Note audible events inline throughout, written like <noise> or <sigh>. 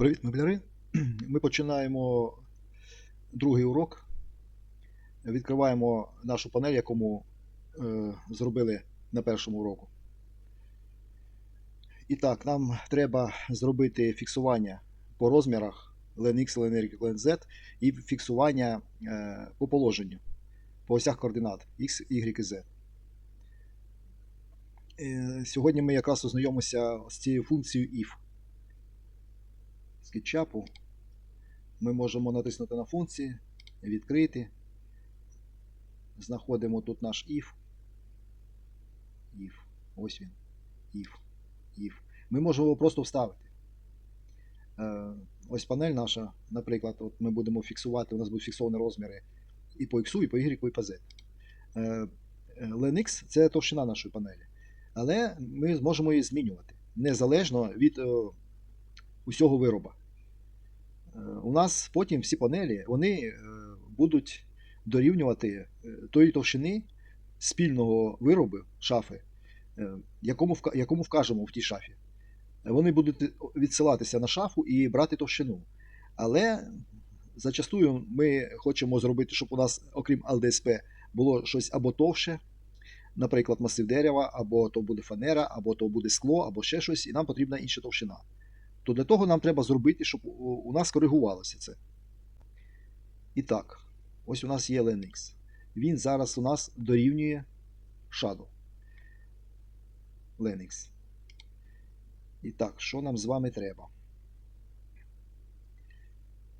Привіт, мебляри! Ми починаємо другий урок. Відкриваємо нашу панель, якому е, зробили на першому уроку. І так, нам треба зробити фіксування по розмірах LNX, LNR, LNZ і фіксування е, по положенню по осях координат X, Y і Z. Е, сьогодні ми якраз ознайомимося з цією функцією if скетчапу ми можемо натиснути на функції, відкрити. Знаходимо тут наш if. If. Ось він. If. If. Ми можемо його просто вставити. Е, Ось панель наша, наприклад, от ми будемо фіксувати, у нас будуть фіксовані розміри і по X, і по Y, і по Z. Е, LNX це товщина нашої панелі. Але ми зможемо її змінювати незалежно від е, усього вироба. Е, У нас потім всі панелі вони е, будуть дорівнювати е, тої товщини спільного виробу шафи, якому, якому вкажемо в тій шафі. Вони будуть відсилатися на шафу і брати товщину. Але зачастую ми хочемо зробити, щоб у нас, окрім ЛДСП, було щось або товще, наприклад, масив дерева, або то буде фанера, або то буде скло, або ще щось, і нам потрібна інша товщина то для того нам треба зробити, щоб у- нас коригувалося це. І так, ось у нас є LNX. Він зараз у нас дорівнює Shadow. Linux. І так, що нам з вами треба?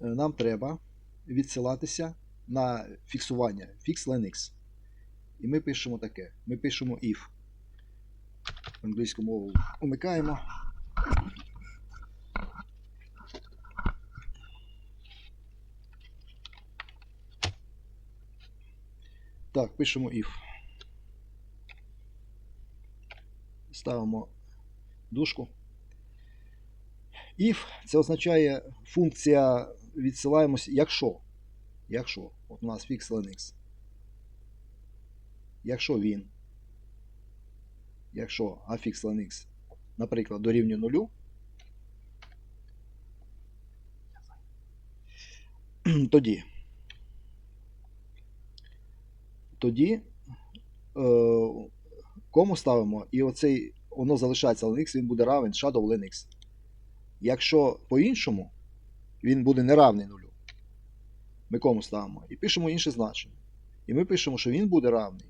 Е, Нам треба відсилатися на фіксування fix Linux. І ми пишемо таке. Ми пишемо if. Англійську мову умикаємо. Так, пишемо if. Ставимо дужку. If це означає функція відсилаємось, якщо. Якщо. От у нас fix Linux. Якщо він. Якщо affix Linux, наприклад, дорівнює нулю. Тоді. Тоді е, кому ставимо, і оцей воно залишається Linux, він буде равен Shadow Linux. Якщо по-іншому, він буде неравний нулю. Ми кому ставимо? І пишемо інше значення. І ми пишемо, що він буде равний.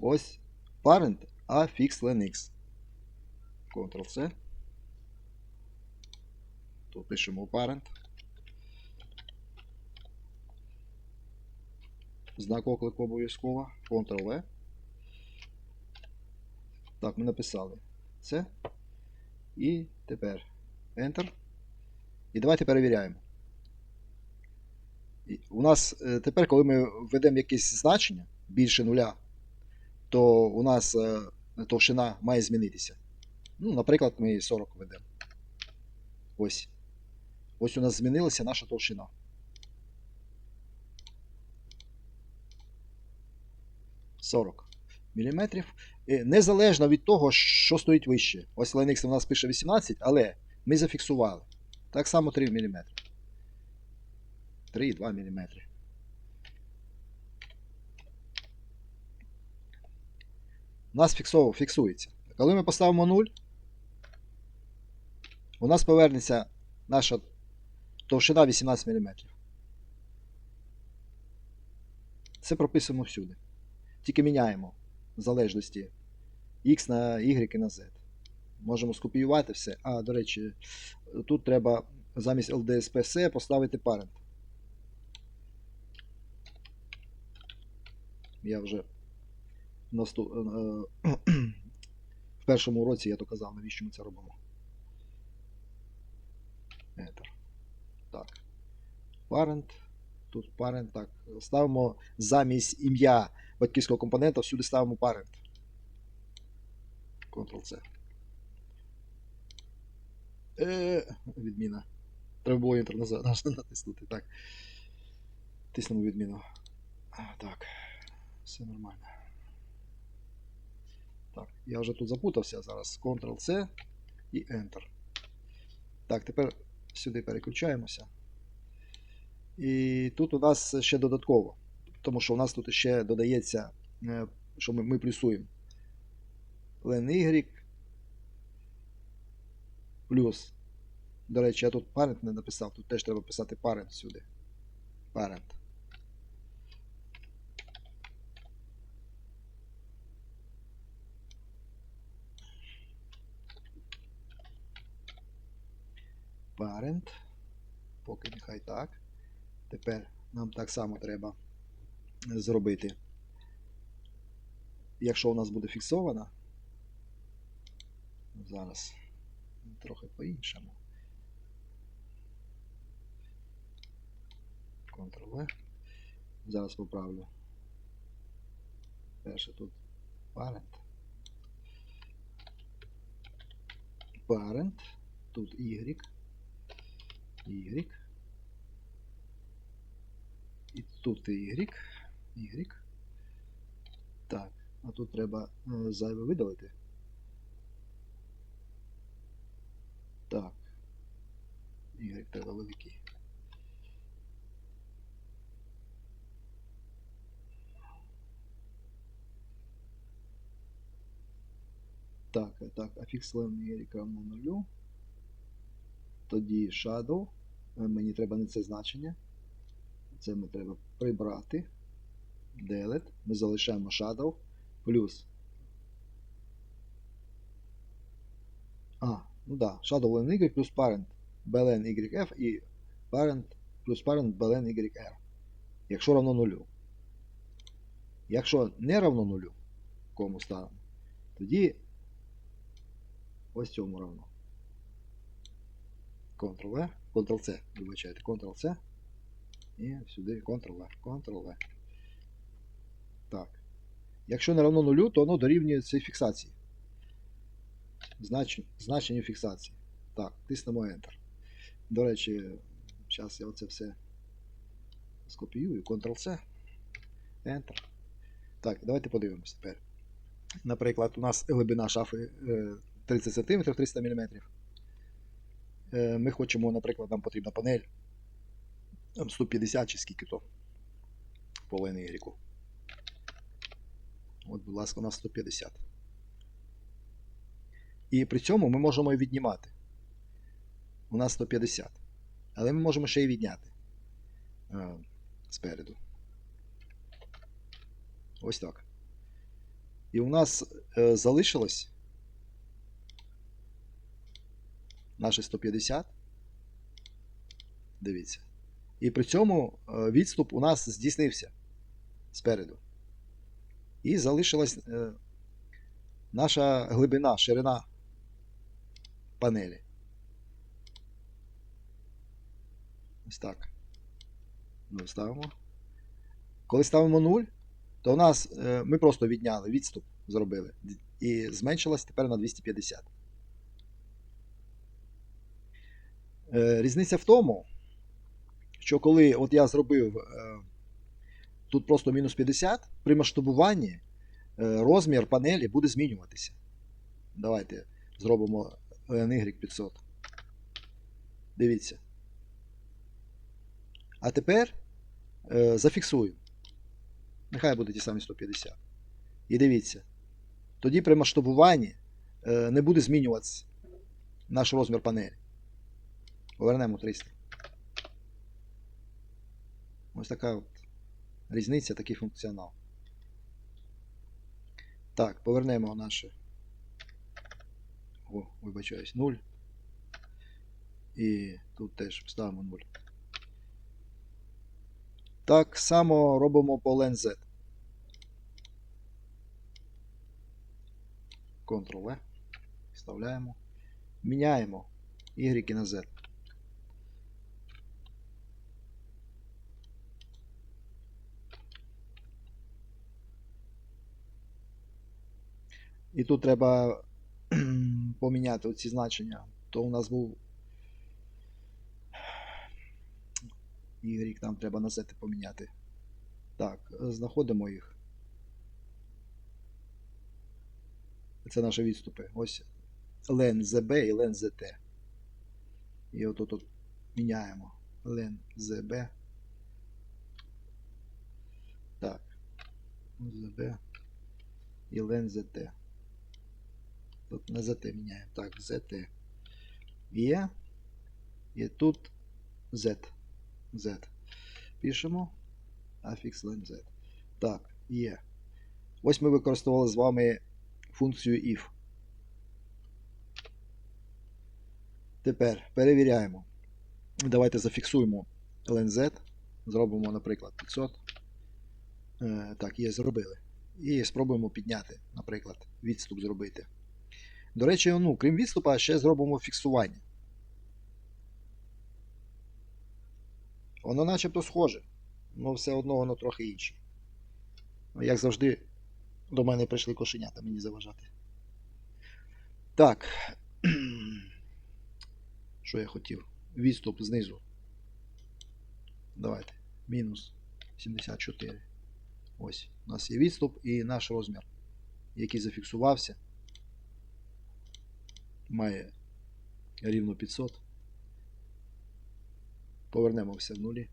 Ось parent affix Linux. Ctrl-C. Тут пишемо parent. Знак оклику обов'язково. Ctrl-V. Так, ми написали це. І тепер Enter. І давайте перевіряємо. У нас е, тепер, коли ми введемо якесь значення більше нуля, то у нас е, товщина має змінитися. Ну, наприклад, ми 40 введемо. Ось. Ось у нас змінилася наша товщина. – 40 мм. Незалежно від того, що стоїть вище. Ось Linux у нас пише 18, але ми зафіксували. Так само 3 мм. 3,2 мм. У нас фіксово, фіксується. Коли ми поставимо 0, у нас повернеться наша товщина 18 мм. Це прописуємо всюди. Тільки міняємо в залежності X на Y на Z. Можемо скопіювати все. А, до речі, тут треба замість LDSPC поставити parent. Я вже наступ... е, <clears throat> в першому уроці я то казав, навіщо ми це робимо. Так. Parent. Тут parent. Так. Ставимо замість ім'я батьківського компонента, всюди ставимо parent. Ctrl-C. Е, відміна. Треба було Enter назад <laughs> натиснути. Так. Тиснемо відміну. Так. Все нормально. Так, я вже тут запутався зараз. Ctrl-C і Enter. Так, тепер Сюди переключаємося. І тут у нас ще додатково, тому що у нас тут ще додається, е, що ми, ми плюсуємо len y плюс. До речі, я тут parent не написав, тут теж треба писати parent сюди. Parent. Parent. Поки нехай так. Тепер нам так само треба зробити. Якщо у нас буде фіксована, зараз трохи по-іншому. Ctrl-V. Зараз поправлю. Перше тут parent. Parent. Тут Y. Y. І тут Y. Y. Так, а тут треба е, зайве видалити. Так. Y треба великий. Так, так, а fix len y равно нулю. Тоді shadow. Е, Мені треба не це значення. Це ми треба прибрати. Delete. Ми залишаємо shadow. Плюс. А, ну да. Shadow len y плюс parent blen yf і parent плюс parent blen yr. Якщо равно нулю. Якщо не равно нулю, кому ставимо, тоді ось цьому равно. Ctrl-V, Ctrl-C, вибачайте, Ctrl-C. І сюди Ctrl-V, Ctrl-V. Так. Якщо не равно нулю, то воно дорівнює цій фіксації. Знач... Значенню фіксації. Так, тиснемо Enter. До речі, зараз я оце все скопіюю. Ctrl-C. Enter. Так, давайте подивимося тепер. Наприклад, у нас глибина шафи е, 30 см 300 мм. Ми хочемо, наприклад, нам потрібна панель там 150 чи скільки то по Y. От, будь ласка, у нас 150. І при цьому ми можемо віднімати. У нас 150. Але ми можемо ще й відняти е, спереду. Ось так. І у нас е, залишилось наші 150. Дивіться. І при цьому е, відступ у нас здійснився спереду. І залишилась е, наша глибина, ширина панелі. Ось так. Ну, ставимо. Коли ставимо 0, то у нас е, ми просто відняли відступ, зробили. І зменшилось тепер на 250. Е, Різниця в тому, що коли от я зробив тут просто мінус 50, при масштабуванні е, розмір панелі буде змінюватися. Давайте зробимо NY 500. Дивіться. А тепер е, зафіксую. Нехай буде ті самі 150. І дивіться. Тоді при масштабуванні е, не буде змінюватися наш розмір панелі. Повернемо 300. Ось така різниця, такий функціонал. Так, повернемо наше. О, вибачаюсь, 0. І тут теж ставимо 0. Так само робимо по len Z. Ctrl-V. Вставляємо. Міняємо Y на Z. І тут треба поміняти оці значення. То у нас був Y нам треба на Z поміняти. Так, знаходимо їх. Це наші відступи. Ось len ZB і len ZT. І отут от міняємо len zb. Так. zb і len zt. Тут на zt міняємо. Так, zt. Є. І тут z. z. Пишемо. Афікс len z. Так, є. Ось ми використовували з вами функцію if. Тепер перевіряємо. Давайте зафіксуємо LNZ. Зробимо, наприклад, 500. Е, так, є, зробили. І спробуємо підняти, наприклад, відступ зробити. До речі, ну, крім відступа, ще зробимо фіксування. Воно начебто схоже, але все одно воно трохи інше. Ну, Як завжди, до мене прийшли кошенята мені заважати. Так. <clears throat> Що я хотів? Відступ знизу. Давайте. Мінус 74. Ось. У нас є відступ і наш розмір, який зафіксувався. Має рівно 500. Повернемо все в нулі.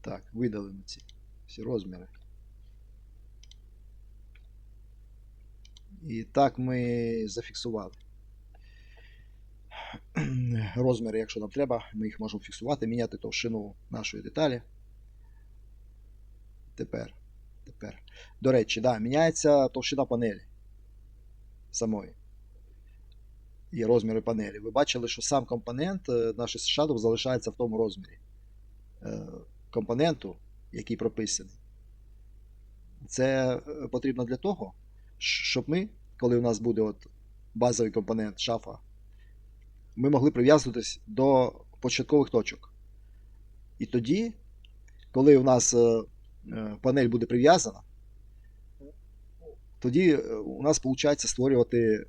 Так, видалимо ці всі розміри. І так ми зафіксували. <clears throat> Розміри, якщо нам треба, ми їх можемо фіксувати, міняти товщину нашої деталі. Тепер. Тепер. До речі, да, міняється товщина панелі самої. І розміри панелі. Ви бачили, що сам компонент, е, наш Shadow залишається в тому розмірі е, компоненту, який прописаний. Це е, потрібно для того, щоб ми, коли у нас буде от базовий компонент шафа, ми могли прив'язуватись до початкових точок. І тоді, коли у нас панель буде прив'язана, тоді е, у нас виходить створювати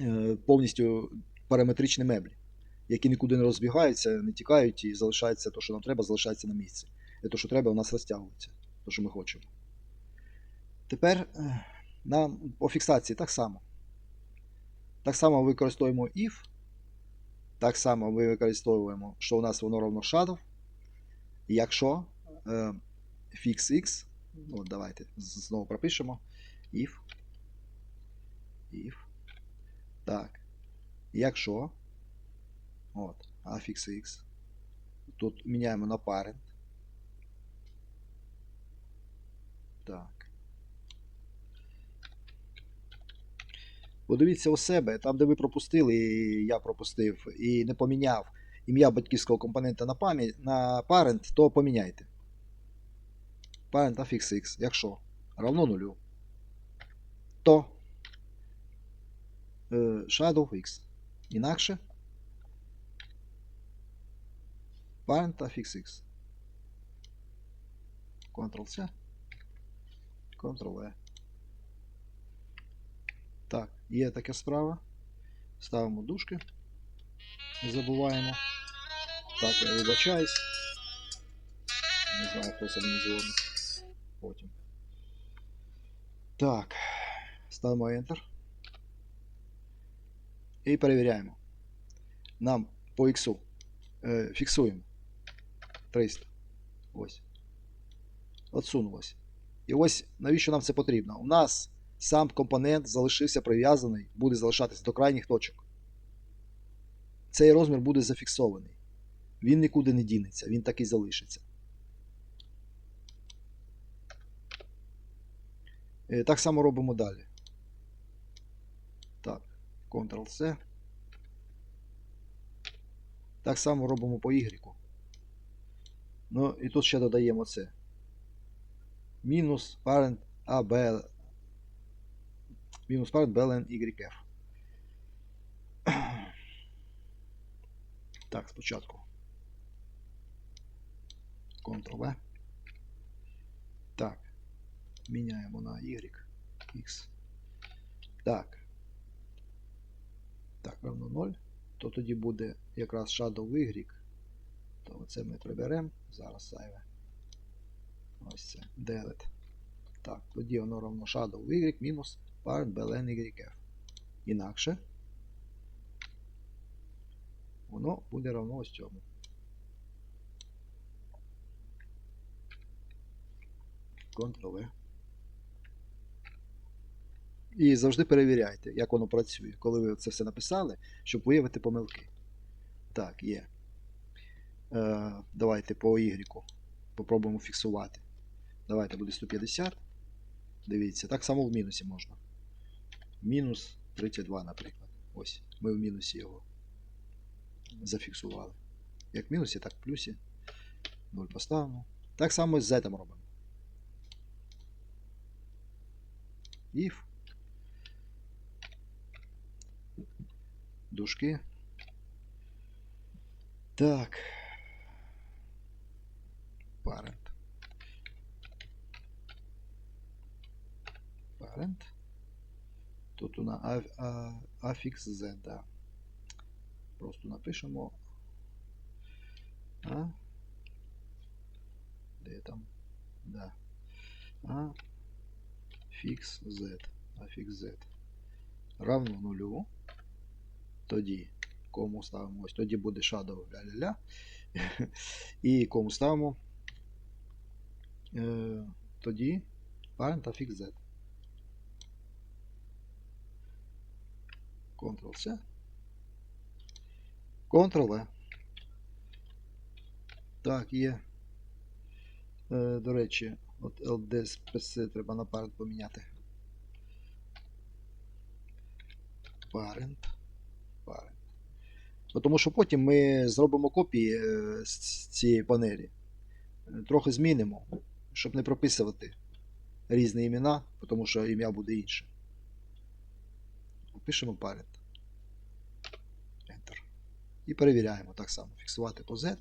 е, повністю параметричні меблі, які нікуди не розбігаються, не тікають і залишається те, що нам треба, залишається на місці. І те, що треба, у нас розтягується, те, що ми хочемо. Тепер е, на, по фіксації так само. Так само використовуємо if. Так само ми використовуємо, що у нас воно равно shadow. Якщо е, fix x, от давайте знову пропишемо. If. If. Так. Якщо. От, affix x. Тут міняємо на parent. Так. Подивіться у себе, там, де ви пропустили, я пропустив, і не поміняв ім'я батьківського компонента на на parent, то поміняйте. Parent affix x, якщо равно нулю, то е, shadow x. Інакше parent affix x. Ctrl-C. Ctrl-E. Так, є така справа. Ставимо дужки. Не забуваємо. Так, я вибачаюсь. Не знаю, хто це мені дзвонить. Потім. Так. Ставимо Enter. І перевіряємо. Нам по X е, фіксуємо 300. Ось. Отсунулось. І ось навіщо нам це потрібно? У нас сам компонент залишився прив'язаний, буде залишатися до крайніх точок. Цей розмір буде зафіксований. Він нікуди не дінеться, він так і залишиться. Так само робимо далі. Так, Ctrl-C. Так само робимо по Y. Ну і тут ще додаємо це. Мінус parent AB мінус парт BLN YF. Так, спочатку. Ctrl-V. Так. Міняємо на Y. X. Так. Так, равно 0. То тоді буде якраз Shadow Y. То це ми приберемо. Зараз зайве. Ось це. Delete. Так, тоді воно равно Shadow Y мінус parent BLN YF. Інакше воно буде равно ось цьому. Ctrl-V. І завжди перевіряйте, як воно працює, коли ви це все написали, щоб виявити помилки. Так, є. Е, давайте по Y попробуємо фіксувати. Давайте буде 150. Дивіться, так само в мінусі можна. Мінус 32, наприклад. Ось, ми в мінусі його зафіксували. Як в мінусі, так в плюсі. 0 поставимо. Так само з Z робимо. If. Дужки. Так. Parent. Parent. Тут у нас а, а, афікс Z, да. Просто напишемо А. Де там? Да. А. Фікс Z. Афікс Z. Равно нулю. Тоді кому ставимо ось, тоді буде shadow ля-ля-ля. <laughs> І кому ставимо е, тоді parent affix Z. Ctrl-C. Ctrl-V. Так, є. Е, до речі, от LDSPC треба на parent поміняти. Parent. Parent. Бо Тому що потім ми зробимо копії е, з цієї панелі. Е, Трохи змінимо, щоб не прописувати різні імена, тому що ім'я буде інше. Пишемо parent. Enter. І перевіряємо так само. Фіксувати по Z.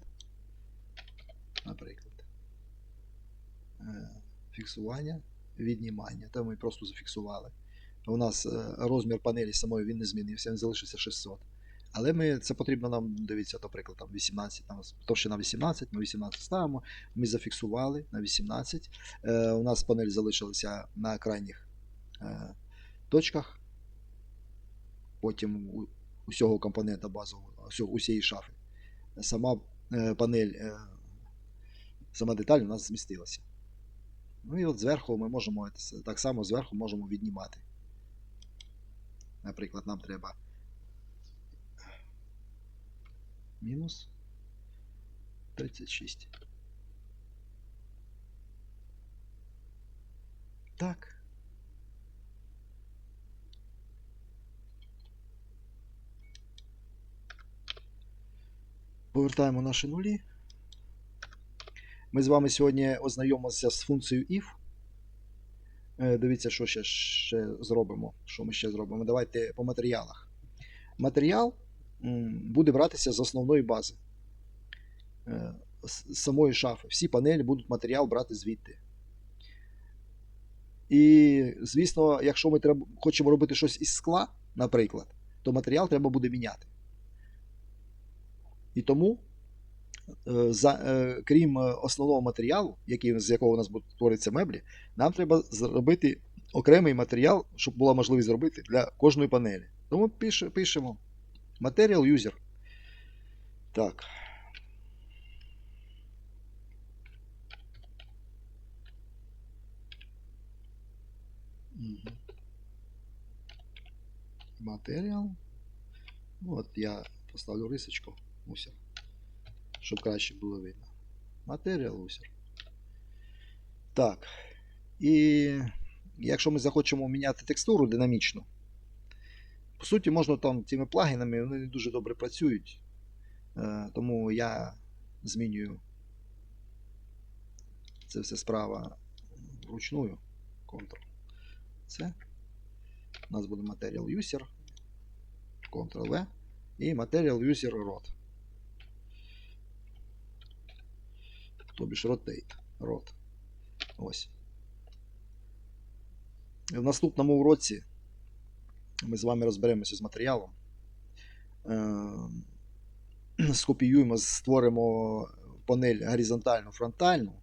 Наприклад. Е, Фіксування, віднімання. Там ми просто зафіксували. У нас е, розмір панелі самої він не змінився, він залишився 600. Але ми, це потрібно нам, дивіться, наприклад, там 18, там товщина 18, ми 18 ставимо, ми зафіксували на 18. Е, у нас панель залишилася на крайніх е, точках. Потім у усього компонента базового, усієї шафи. Сама е, панель, е, сама деталь у нас змістилася. Ну і от зверху ми можемо так само зверху можемо віднімати. Наприклад, нам треба мінус 36. Так. Повертаємо наші нулі. Ми з вами сьогодні ознайомилися з функцією if. Е, Дивіться, що ще, ще зробимо. Що ми ще зробимо? Давайте по матеріалах. Матеріал буде братися з основної бази. Е, з самої шафи. Всі панелі будуть матеріал брати звідти. І, звісно, якщо ми треба, хочемо робити щось із скла, наприклад, то матеріал треба буде міняти. І тому, за, е, крім е, основного матеріалу, який, з якого у нас будуть меблі, нам треба зробити окремий матеріал, щоб була можливість зробити для кожної панелі. Тому пише, пишемо Material User. Так. Матеріал. Ну, я поставлю рисочку усер, щоб краще було видно. Матеріал усер. Так. І якщо ми захочемо міняти текстуру динамічно, по суті, можна там цими плагінами, вони не дуже добре працюють. Е, Тому я змінюю це все справа вручную. Ctrl. Це. У нас буде Material User. Ctrl-V. І Material User Rot. Тобі ж Rotate. Rot. Ось. В наступному уроці ми з вами розберемося з матеріалом. Е, Скопіюємо, створимо панель горизонтальну, фронтальну,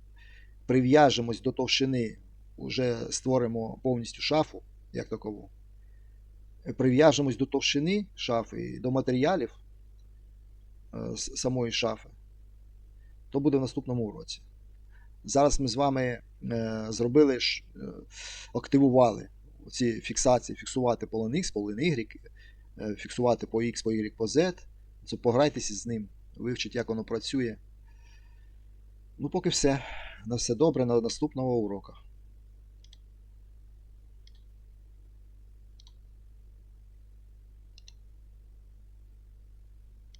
прив'яжемось до товщини, вже створимо повністю шафу, як такову. Прив'яжемось до товщини шафи, до матеріалів е, самої шафи, то буде в наступному уроці. Зараз ми з вами е, зробили е, активували ці фіксації, фіксувати полон X, полон Y, е, фіксувати по X, по Y, по Z. Це пограйтеся з ним, вивчіть, як воно працює. Ну, поки все. На все добре, на наступного урока.